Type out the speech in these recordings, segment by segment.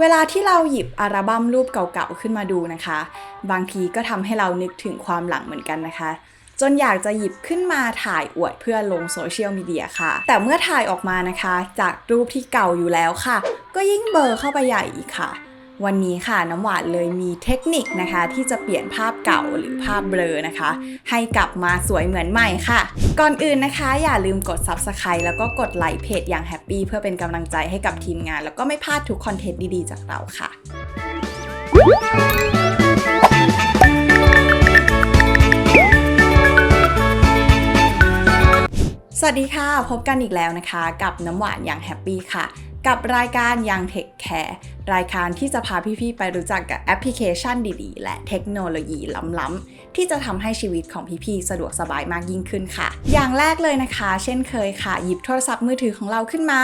เวลาที่เราหยิบอัลบั้มรูปเก่าๆขึ้นมาดูนะคะ บางทีก็ทำให้เรานึกถึงความหลังเหมือนกันนะคะ จนอยากจะหยิบขึ้นมาถ่ายอวดเพื่อลงโซเชียลมีเดียค่ะ แต่เมื่อถ่ายออกมานะคะ จากรูปที่เก่าอยู่แล้วค่ะ ก็ยิ่งเบอร์เข้าไปใหญ่อีกค่ะ วันนี้ค่ะน้ำหวานเลยมีเทคนิคนะคะ ที่จะเปลี่ยนภาพเก่าหรือภาพเบลอนะคะ ให้กลับมาสวยเหมือนใหม่ค่ะ ก่อนอื่นนะคะ อย่าลืมกด Subscribe แล้วก็กดไลค์เพจอย่างแฮปปี้เพื่อเป็นกำลังใจให้กับทีมงาน แล้วก็ไม่พลาดทุกคอนเทนต์ดีๆ จากเราค่ะสวัสดีค่ะ พบกันอีกแล้วนะคะ กับน้ำหวานอย่างแฮปปี้ค่ะ กับรายการยังเทคแคร์รายการที่จะพาพี่ๆไปรู้จักกับแอปพลิเคชันดีๆ และเทคโนโลยีล้ำๆ ที่จะทำให้ชีวิตของพี่ๆ สะดวกสบายมากยิ่งขึ้นค่ะ อย่างแรกเลยนะคะ เช่นเคยค่ะ หยิบโทรศัพท์มือถือของเราขึ้นมา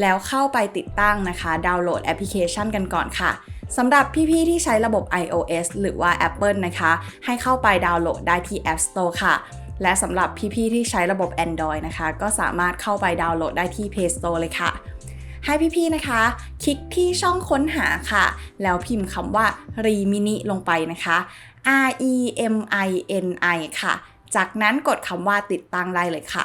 แล้วเข้าไปติดตั้งนะคะ ดาวน์โหลดแอปพลิเคชันกันก่อนค่ะสำหรับพี่ๆ ที่ใช้ระบบ iOS หรือว่า Apple นะคะ ให้เข้าไปดาวน์โหลดได้ที่ App Store ค่ะและสำหรับพี่ๆ ที่ใช้ระบบ Android นะคะ ก็สามารถเข้าไปดาวน์โหลดได้ที่ Play Store เลยค่ะ ให้พี่ๆนะคะ คลิกที่ช่องค้นหาค่ะ แล้วพิมพ์คำว่า Remini ลงไปนะคะ R E M I N I ค่ะ จากนั้นกดคำว่าติดตั้งได้เลยค่ะ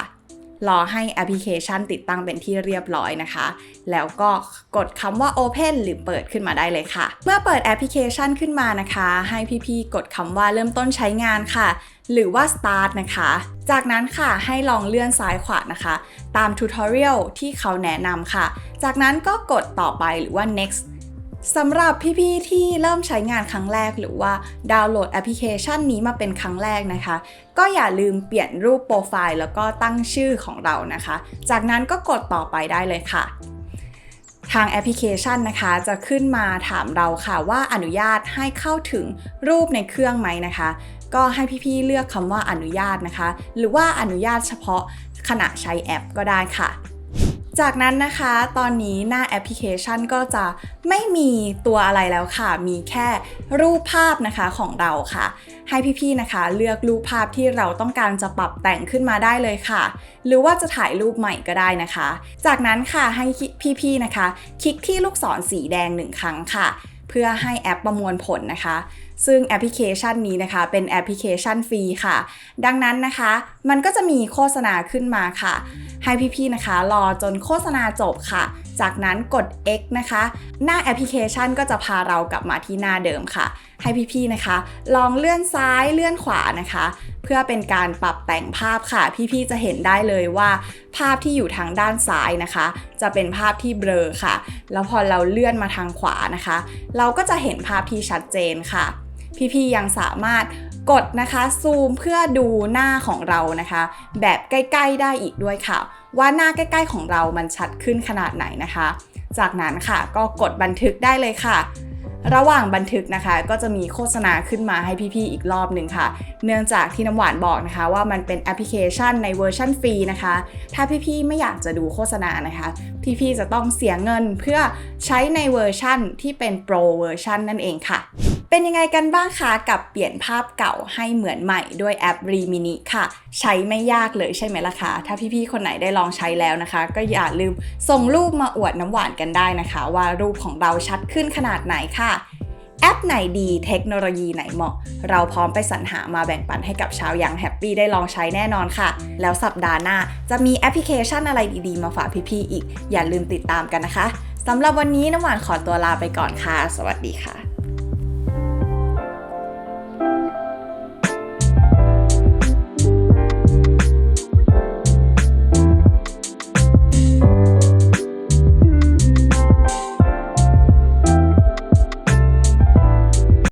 รอให้แอปพลิเคชันติดตั้งเป็นที่เรียบร้อยนะคะ แล้วก็กดคำว่า Open หรือเปิดขึ้นมาได้เลยค่ะ เมื่อเปิดแอปพลิเคชันขึ้นมานะคะ ให้พี่ๆ กดคำว่าเริ่มต้นใช้งานค่ะ หรือว่า start นะคะ จากนั้นค่ะให้ลองเลื่อนซ้ายขวานะคะ ตามทูตอเรียลที่เขาแนะนำค่ะ จากนั้นก็กดต่อไปหรือว่า next สำหรับพี่ๆที่เริ่มใช้งานครั้งแรกหรือว่าดาวน์โหลดแอปพลิเคชันนี้มาเป็นครั้งแรกนะคะ ก็อย่าลืมเปลี่ยนรูปโปรไฟล์แล้วก็ตั้งชื่อของเรานะคะ จากนั้นก็กดต่อไปได้เลยค่ะทางแอปพลิเคชันนะคะจะขึ้นมาถามเราค่ะว่าอนุญาตให้เข้าถึงรูปในเครื่องไหมนะคะ ก็ให้พี่ๆเลือกคำว่าอนุญาตนะคะ หรือว่าอนุญาตเฉพาะขณะใช้แอปก็ได้ค่ะ จากนั้นนะคะตอนนี้หน้าแอปพลิเคชันก็จะไม่มีตัวอะไรแล้วค่ะ มีแค่รูปภาพนะคะของเราค่ะ ให้พี่ๆนะคะ เลือกรูปภาพที่เราต้องการจะปรับแต่งขึ้นมาได้เลยค่ะ หรือว่าจะถ่ายรูปใหม่ก็ได้นะคะ จากนั้นค่ะให้พี่ๆนะคะ คลิกที่ลูกศรสีแดงหนึ่งครั้งค่ะ เพื่อให้แอปประมวลผลนะคะ ซึ่งแอปพลิเคชันนี้นะคะเป็นแอปพลิเคชันฟรีค่ะ ดังนั้นนะคะ มันก็จะมีโฆษณาขึ้นมาค่ะ ให้พี่ๆนะคะรอจนโฆษณาจบค่ะ จากนั้นกด X นะคะ หน้าแอปพลิเคชันก็จะพาเรากลับมาที่หน้าเดิมค่ะ ให้พี่ๆนะคะ ลองเลื่อนซ้ายเลื่อนขวานะคะ เพื่อเป็นการปรับแต่งภาพค่ะ พี่ๆจะเห็นได้เลยว่า ภาพที่อยู่ทางด้านซ้ายนะคะ จะเป็นภาพที่เบลอค่ะ แล้วพอเราเลื่อนมาทางขวานะคะ เราก็จะเห็นภาพที่ชัดเจนค่ะ พี่ๆยังสามารถกดนะคะซูมเพื่อดูหน้าของเรานะคะ แบบใกล้ๆได้อีกด้วยค่ะ ว่าหน้าใกล้ๆของเรามันชัดขึ้นขนาดไหนนะคะ จากนั้นค่ะก็กดบันทึกได้เลยค่ะ ระหว่างบันทึกนะคะก็จะมีโฆษณาขึ้นมาให้พี่ๆอีกรอบหนึ่งค่ะ เนื่องจากที่น้ำหวานบอกนะคะ ว่ามันเป็นแอปพลิเคชันในเวอร์ชันฟรีนะคะ ถ้าพี่ๆไม่อยากจะดูโฆษณานะคะ พี่ๆจะต้องเสียเงินเพื่อใช้ในเวอร์ชันที่เป็นโปรเวอร์ชันนั่นเองค่ะ เป็นยังไงกันบ้างคะกับเปลี่ยนภาพเก่าให้เหมือนใหม่ด้วยแอป Remini ค่ะ ใช้ไม่ยากเลยใช่ไหมล่ะคะถ้าพี่ๆคนไหนได้ลองใช้แล้วนะคะ ก็อย่าลืมส่งรูปมาอวดน้ำหวานกันได้นะคะ ว่ารูปของเราชัดขึ้นขนาดไหนค่ะ แอปไหนดีเทคโนโลยีไหนเหมาะ เราพร้อมไปสรรหามาแบ่งปันให้กับชาวยังแฮปปี้ได้ลองใช้แน่นอนค่ะ แล้วสัปดาห์หน้าจะมีแอปพลิเคชันอะไรดีๆ มาฝากพี่ๆอีก อย่าลืมติดตามกันนะคะสำหรับวันนี้น้ำหวานขอตัวลาไปก่อนค่ะ สวัสดีค่ะ